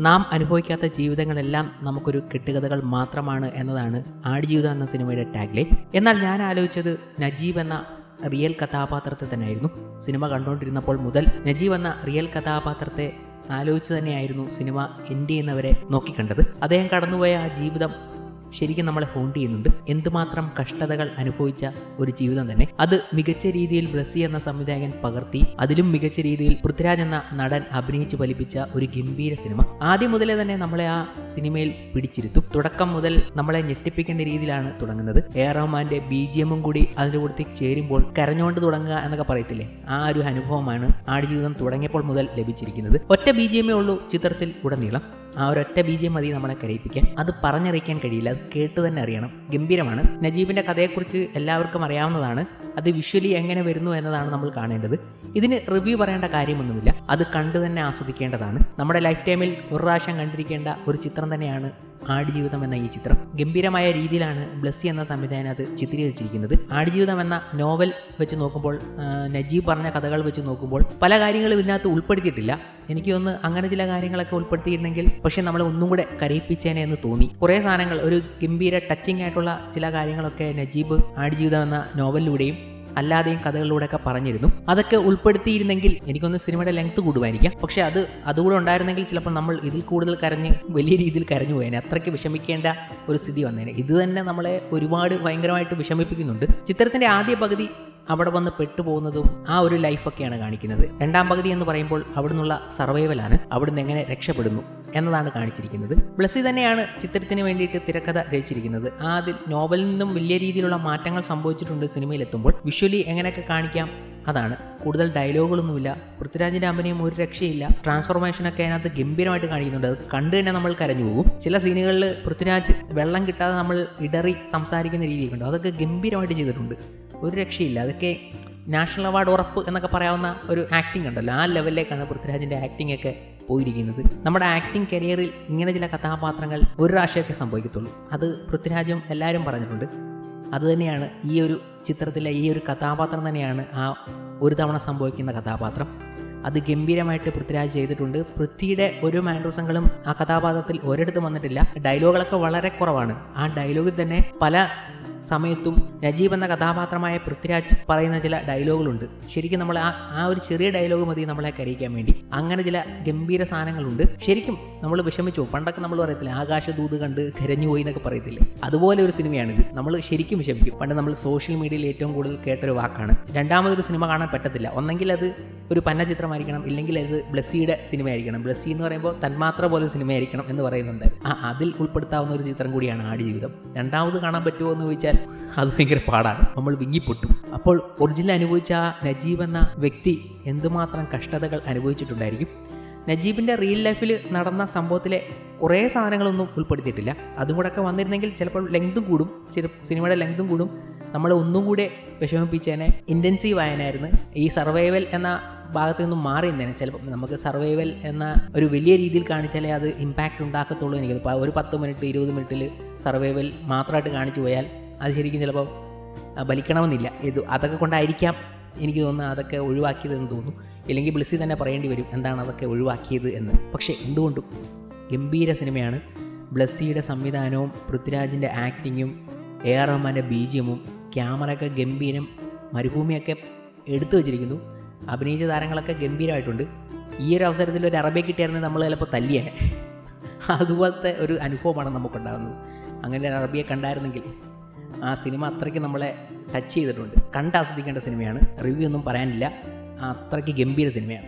നാം അനുഭവിക്കാത്ത ജീവിതങ്ങളെല്ലാം നമുക്കൊരു കെട്ടുകഥകൾ മാത്രമാണ് എന്നതാണ് ആടുജീവിതം എന്ന സിനിമയുടെ ടാഗ്ലൈൻ എന്നാൽ ഞാൻ ആലോചിച്ചത് നജീബ് എന്ന റിയൽ കഥാപാത്രത്തെ തന്നെയായിരുന്നു. സിനിമ കണ്ടുകൊണ്ടിരുന്നപ്പോൾ മുതൽ നജീബ് എന്ന റിയൽ കഥാപാത്രത്തെ ആലോചിച്ച് തന്നെയായിരുന്നു സിനിമ എൻഡ് ചെയ്യുന്നവരെ നോക്കിക്കണ്ടത്. അദ്ദേഹം കടന്നുപോയ ആ ജീവിതം ശരിക്കും നമ്മളെ ഹോണ്ട് ചെയ്യുന്നുണ്ട്. എന്തുമാത്രം കഷ്ടതകൾ അനുഭവിച്ച ഒരു ജീവിതം തന്നെ. അത് മികച്ച രീതിയിൽ ബ്ലസ്സി എന്ന സംവിധായകൻ പകർത്തി അതിലും മികച്ച രീതിയിൽ പൃഥ്വിരാജ് എന്ന നടൻ അഭിനയിച്ച് ഫലിപ്പിച്ച ഒരു ഗംഭീര സിനിമ. ആദ്യം മുതലേ തന്നെ നമ്മളെ ആ സിനിമയിൽ പിടിച്ചിരുത്തും. തുടക്കം മുതൽ നമ്മളെ ഞെട്ടിപ്പിക്കുന്ന രീതിയിലാണ് തുടങ്ങുന്നത്. എ റഹ്മാന്റെ ബി ജി എമ്മും കൂടി അതിന്റെ കൂടത്തേക്ക് ചേരുമ്പോൾ കരഞ്ഞുകൊണ്ട് തുടങ്ങുക എന്നൊക്കെ പറയത്തില്ലേ? ആ ഒരു അനുഭവമാണ് ആടുജീവിതം തുടങ്ങിയപ്പോൾ മുതൽ ലഭിച്ചിരിക്കുന്നത്. ഒറ്റ ബി ജി എമ്മേ ഉള്ളൂ ചിത്രത്തിൽ ഉടനീളം. ആ ഒരൊറ്റ ബി ജി മതി നമ്മളെ കരയിപ്പിക്കാൻ. അത് പറഞ്ഞറിയിക്കാൻ കഴിയില്ല അത് കേട്ട് തന്നെ അറിയണം. ഗംഭീരമാണ്. നജീബിന്റെ കഥയെക്കുറിച്ച് എല്ലാവർക്കും അറിയാവുന്നതാണ്. അത് വിഷ്വലി എങ്ങനെ വരുന്നു എന്നതാണ് നമ്മൾ കാണേണ്ടത്. ഇതിന് റിവ്യൂ പറയേണ്ട കാര്യമൊന്നുമില്ല. അത് കണ്ടു തന്നെ ആസ്വദിക്കേണ്ടതാണ്. നമ്മുടെ ലൈഫ് ടൈമിൽ ഒരു പ്രാവശ്യം കണ്ടിരിക്കേണ്ട ഒരു ചിത്രം തന്നെയാണ് ആടുജീവിതം എന്ന ഈ ചിത്രം ഗംഭീരമായ രീതിയിലാണ് ബ്ലസ്സി എന്ന സംവിധാനം അത് ചിത്രീകരിച്ചിരിക്കുന്നത്. ആടുജീവിതം എന്ന നോവൽ വെച്ച് നോക്കുമ്പോൾ നജീബ് പറഞ്ഞ കഥകൾ വെച്ച് നോക്കുമ്പോൾ പല കാര്യങ്ങളും ഇതിനകത്ത് ഉൾപ്പെടുത്തിയിട്ടില്ല. എനിക്ക് ഒന്ന് അങ്ങനെ ചില കാര്യങ്ങളൊക്കെ ഉൾപ്പെടുത്തിയിരുന്നെങ്കിൽ പക്ഷെ നമ്മൾ ഒന്നും കൂടെ കരയിപ്പിച്ചേനെ എന്ന് തോന്നി. കുറേ സാധനങ്ങൾ ഒരു ഗംഭീര ടച്ചിങ് ആയിട്ടുള്ള ചില കാര്യങ്ങളൊക്കെ നജീബ് ആടുജീവിതം എന്ന നോവലിലൂടെയും അല്ലാതെയും കഥകളിലൂടെയൊക്കെ പറഞ്ഞിരുന്നു. അതൊക്കെ ഉൾപ്പെടുത്തിയിരുന്നെങ്കിൽ എനിക്കൊന്ന് സിനിമയുടെ ലെങ്ത് കൂടുമായിരിക്കാം. പക്ഷെ അത് അതുകൂടെ ഉണ്ടായിരുന്നെങ്കിൽ ചിലപ്പോൾ നമ്മൾ ഇതിൽ കൂടുതൽ കരഞ്ഞ് വലിയ രീതിയിൽ കരഞ്ഞു പോയേനെ. അത്രയ്ക്ക് വിഷമിക്കേണ്ട ഒരു സ്ഥിതി വന്നേനെ. ഇത് തന്നെ നമ്മളെ ഒരുപാട് ഭയങ്കരമായിട്ട് വിഷമിപ്പിക്കുന്നുണ്ട്. ചിത്രത്തിന്റെ ആദ്യ പകുതി അവിടെ വന്ന് പെട്ടുപോകുന്നതും ആ ഒരു ലൈഫൊക്കെയാണ് കാണിക്കുന്നത്. രണ്ടാം പകുതി എന്ന് പറയുമ്പോൾ അവിടുന്നുള്ള സർവൈവലാണ് അവിടുന്ന് എങ്ങനെ രക്ഷപ്പെടുന്നു? എന്നതാണ് കാണിച്ചിരിക്കുന്നത്. ബ്ലസ്സി തന്നെയാണ് ചിത്രത്തിന് വേണ്ടിയിട്ട് തിരക്കഥ രചിച്ചിരിക്കുന്നത്. ആദ്യ നോവലിൽ നിന്നും വലിയ രീതിയിലുള്ള മാറ്റങ്ങൾ സംഭവിച്ചിട്ടുണ്ട് സിനിമയിൽ എത്തുമ്പോൾ വിഷ്വലി എങ്ങനെയൊക്കെ കാണിക്കാം? അതാണ്. കൂടുതൽ ഡയലോഗുകളൊന്നുമില്ല. പൃഥ്വിരാജിന്റെ അമ്മനെയും ഒരു രക്ഷയില്ല. ട്രാൻസ്ഫോർമേഷനൊക്കെ അതിനകത്ത് ഗംഭീരമായിട്ട് കാണിക്കുന്നുണ്ട്. അത് കണ്ടു തന്നെ നമ്മൾ കരഞ്ഞു പോകും. ചില സീനുകളിൽ പൃഥ്വിരാജ് വെള്ളം കിട്ടാതെ നമ്മൾ ഇടറി സംസാരിക്കുന്ന രീതിയൊക്കെ അതൊക്കെ ഗംഭീരമായിട്ട് ചെയ്തിട്ടുണ്ട്. ഒരു രക്ഷയില്ല. അതൊക്കെ നാഷണൽ അവാർഡ് ഉറപ്പ് എന്നൊക്കെ പറയാവുന്ന ഒരു ആക്ടിംഗ് ഉണ്ടല്ലോ. ആ ലെവലിലേക്കാണ് പൃഥ്വിരാജിന്റെ ആക്ടിംഗ് ഒക്കെ പോയിരിക്കുന്നത്. നമ്മുടെ ആക്ടിംഗ് കരിയറിൽ ഇങ്ങനെ ചില കഥാപാത്രങ്ങൾ ഒരു പ്രാവശ്യമൊക്കെ സംഭവിക്കത്തുള്ളൂ. അത് പൃഥ്വിരാജും എല്ലാവരും പറഞ്ഞിട്ടുണ്ട്. അതുതന്നെയാണ് ഈ ഒരു ചിത്രത്തിലെ ഈ ഒരു കഥാപാത്രം തന്നെയാണ് ആ ഒരു തവണ സംഭവിക്കുന്ന കഥാപാത്രം. അത് ഗംഭീരമായിട്ട് പൃഥ്വിരാജ് ചെയ്തിട്ടുണ്ട്. പൃഥ്വിയുടെ ഒരു മാൻഡ്രസങ്ങളും ആ കഥാപാത്രത്തിൽ ഒരിടത്തും വന്നിട്ടില്ല. ഡയലോഗുകളൊക്കെ വളരെ കുറവാണ്. ആ ഡയലോഗിൽ തന്നെ പല സമയത്തും നജീബ് എന്ന കഥാപാത്രമായ പൃഥ്വിരാജ് പറയുന്ന ചില ഡയലോഗുകളുണ്ട്. ശരിക്കും നമ്മൾ ആ ആ ഒരു ചെറിയ ഡയലോഗ് മതി നമ്മളെ കരയിക്കാൻ വേണ്ടി. അങ്ങനെ ചില ഗംഭീര സാധനങ്ങളുണ്ട്. ശരിക്കും നമ്മൾ വിഷമിച്ചു പണ്ടൊക്കെ നമ്മൾ പറയത്തില്ല ആകാശദൂത് കണ്ട് കരഞ്ഞു പോയി എന്നൊക്കെ പറയത്തില്ലേ? അതുപോലെ ഒരു സിനിമയാണിത്. നമ്മൾ ശരിക്കും വിഷമിക്കും. പണ്ട് നമ്മൾ സോഷ്യൽ മീഡിയയിൽ ഏറ്റവും കൂടുതൽ കേട്ടൊരു വാക്കാണ്. രണ്ടാമതൊരു സിനിമ കാണാൻ പറ്റത്തില്ല. ഒന്നെങ്കിൽ അത് ഒരു പന്ന ചിത്രമായിരിക്കണം ഇല്ലെങ്കിൽ അത് ബ്ലസ്സിയുടെ സിനിമ ആയിരിക്കണം ബ്ലസ്സി എന്ന് പറയുമ്പോൾ തന്മാത്ര പോലെ സിനിമ ആയിരിക്കണം എന്ന് പറയുന്നുണ്ട്. ആ അതിൽ ഉൾപ്പെടുത്താവുന്ന ഒരു ചിത്രം കൂടിയാണ് ആടുജീവിതം. രണ്ടാമത് കാണാൻ പറ്റുമോ എന്ന് ചോദിച്ചാൽ അത് ഭയങ്കര പാടാണ്. നമ്മൾ വിങ്ങിപ്പൊട്ടും. അപ്പോൾ ഒറിജിനൽ അനുഭവിച്ച ആ നജീബ് എന്ന വ്യക്തി എന്തുമാത്രം കഷ്ടതകൾ അനുഭവിച്ചിട്ടുണ്ടായിരിക്കും? നജീബിന്റെ റിയൽ ലൈഫിൽ നടന്ന സംഭവത്തിലെ കുറേ സാധനങ്ങളൊന്നും ഉൾപ്പെടുത്തിയിട്ടില്ല. അതും കൂടെ ഒക്കെ വന്നിരുന്നെങ്കിൽ ചിലപ്പോൾ ലെങ്തും കൂടും. സിനിമയുടെ ലെങ്തും കൂടും. നമ്മൾ ഒന്നും കൂടെ വിഷമിപ്പിച്ചതിനെ ഇന്റൻസീവ് ആയനായിരുന്നു ഈ സർവൈവൽ എന്ന ഭാഗത്ത് നിന്നും മാറി നിന്നേനെ ചിലപ്പോൾ നമുക്ക് സർവൈവൽ എന്ന ഒരു വലിയ രീതിയിൽ കാണിച്ചാലേ അത് ഇമ്പാക്റ്റ് ഉണ്ടാക്കത്തുള്ളൂ എനിക്ക് ഇപ്പോൾ ഒരു പത്ത് മിനിറ്റ് ഇരുപത് മിനിറ്റിൽ സർവൈവൽ മാത്രമായിട്ട് കാണിച്ചു പോയാൽ അത് ശരിക്കും ചിലപ്പോൾ ബലിക്കണമെന്നില്ല. ഇത് അതൊക്കെ കൊണ്ടായിരിക്കാം എനിക്ക് തോന്നുന്നു അതൊക്കെ ഒഴിവാക്കിയതെന്ന് തോന്നുന്നു. ഇല്ലെങ്കിൽ ബ്ലിസ്സി തന്നെ പറയേണ്ടി വരും എന്താണ് അതൊക്കെ ഒഴിവാക്കിയത് എന്ന്. പക്ഷേ എന്തുകൊണ്ടും ഗംഭീര സിനിമയാണ്. ബ്ലസ്സിയുടെ സംവിധാനവും പൃഥ്വിരാജിന്റെ ആക്ടിങ്ങും എ ആർ റഹ്മാന്റെ ബീജിയമും ക്യാമറയൊക്കെ ഗംഭീരം മരുഭൂമിയൊക്കെ എടുത്തു വച്ചിരിക്കുന്നു. അഭിനയിച്ച താരങ്ങളൊക്കെ ഗംഭീരമായിട്ടുണ്ട്. ഈ ഒരു അവസരത്തിൽ ഒരു അറബിയെ കിട്ടിയായിരുന്നു നമ്മൾ ചിലപ്പോൾ തല്ലിയേ. അതുപോലത്തെ ഒരു അനുഭവമാണ് നമുക്കുണ്ടാകുന്നത്. അങ്ങനെ ഒരു അറബിയെ കണ്ടായിരുന്നെങ്കിൽ ആ സിനിമ അത്രയ്ക്ക് നമ്മളെ ടച്ച് ചെയ്തിട്ടുണ്ട്. കണ്ട് ആസ്വദിക്കേണ്ട സിനിമയാണ്. റിവ്യൂ ഒന്നും പറയാനില്ല. അത്രയ്ക്ക് ഗംഭീര സിനിമയാണ്.